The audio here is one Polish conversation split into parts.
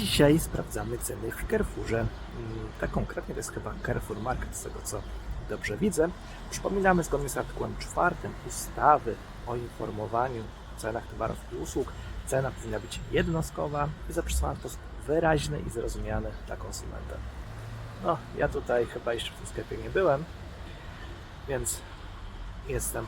Dzisiaj sprawdzamy ceny w Carrefourze. Tak konkretnie to jest chyba Carrefour Market, z tego co dobrze widzę. Przypominamy zgodnie z artykułem 4 ustawy o informowaniu o cenach towarów i usług. Cena powinna być jednostkowa i zapisywana w sposób wyraźny i zrozumiany dla konsumenta. No, ja tutaj chyba jeszcze w tym sklepie nie byłem, więc jestem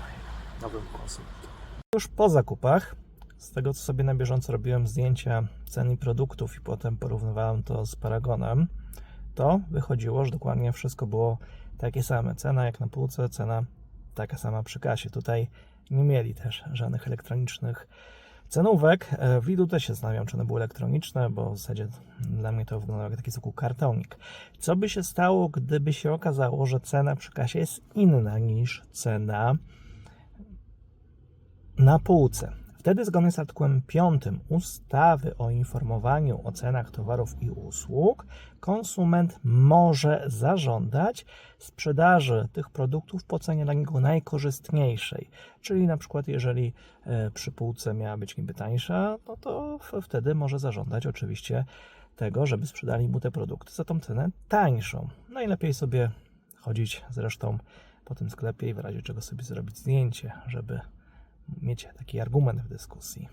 nowym konsumentem. Już po zakupach, z tego co sobie na bieżąco robiłem zdjęcia cen i produktów i potem porównywałem to z Paragonem, to wychodziło, że dokładnie wszystko było takie same. Cena jak na półce, cena taka sama przy kasie. Tutaj nie mieli też żadnych elektronicznych cenówek. E, W też się zastanawiam, czy one były elektroniczne, bo w zasadzie dla mnie to wyglądało jak taki zwykły kartonik. Co by się stało, gdyby się okazało, że cena przy kasie jest inna niż cena na półce? Wtedy zgodnie z artykułem 5 ustawy o informowaniu o cenach towarów i usług, konsument może zażądać sprzedaży tych produktów po cenie dla niego najkorzystniejszej. Czyli na przykład, jeżeli e, przy półce miała być niby tańsza, no to wtedy może zażądać oczywiście tego, żeby sprzedali mu te produkty za tą cenę tańszą. Najlepiej sobie chodzić zresztą po tym sklepie i w razie czego sobie zrobić zdjęcie, żeby mieć taki argument w dyskusji.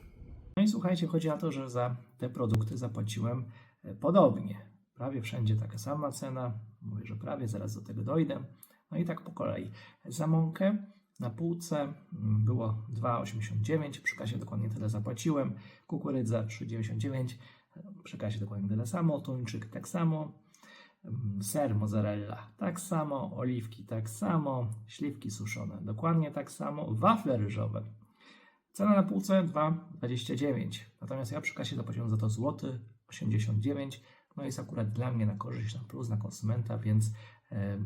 No i słuchajcie, chodzi o to, że za te produkty zapłaciłem e, podobnie. Prawie wszędzie taka sama cena. Mówię, że prawie, zaraz do tego dojdę. No i tak po kolei. Za mąkę na półce mm, było 2,89, przy kasie dokładnie tyle zapłaciłem. Kukurydza 3,99, przy kasie dokładnie tyle samo. Tuńczyk tak samo. Mm, Ser mozzarella tak samo, oliwki tak samo, śliwki suszone dokładnie tak samo, wafle ryżowe Cena na półce 2,29. Natomiast ja przy kasie zapłaciłem za to złoty 89. No jest akurat dla mnie na korzyść, na plus, na konsumenta, więc e,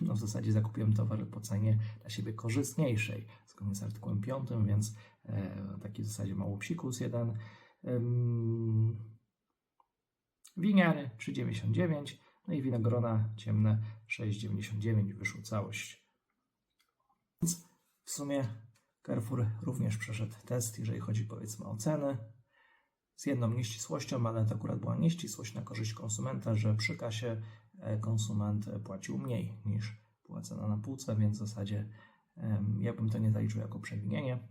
no w zasadzie zakupiłem towar po cenie dla siebie korzystniejszej, zgodnie z artykułem 5, więc e, taki w zasadzie mało psikus jeden. Winiary 3,99. No i winogrona ciemne 6,99. Wyszło całość. Więc w sumie Carrefour również przeszedł test, jeżeli chodzi powiedzmy o ceny. Z jedną nieścisłością, ale to akurat była nieścisłość na korzyść konsumenta, że przy kasie e, konsument płacił mniej niż była cena na półce, więc w zasadzie ja bym to nie zaliczył jako przewinienie.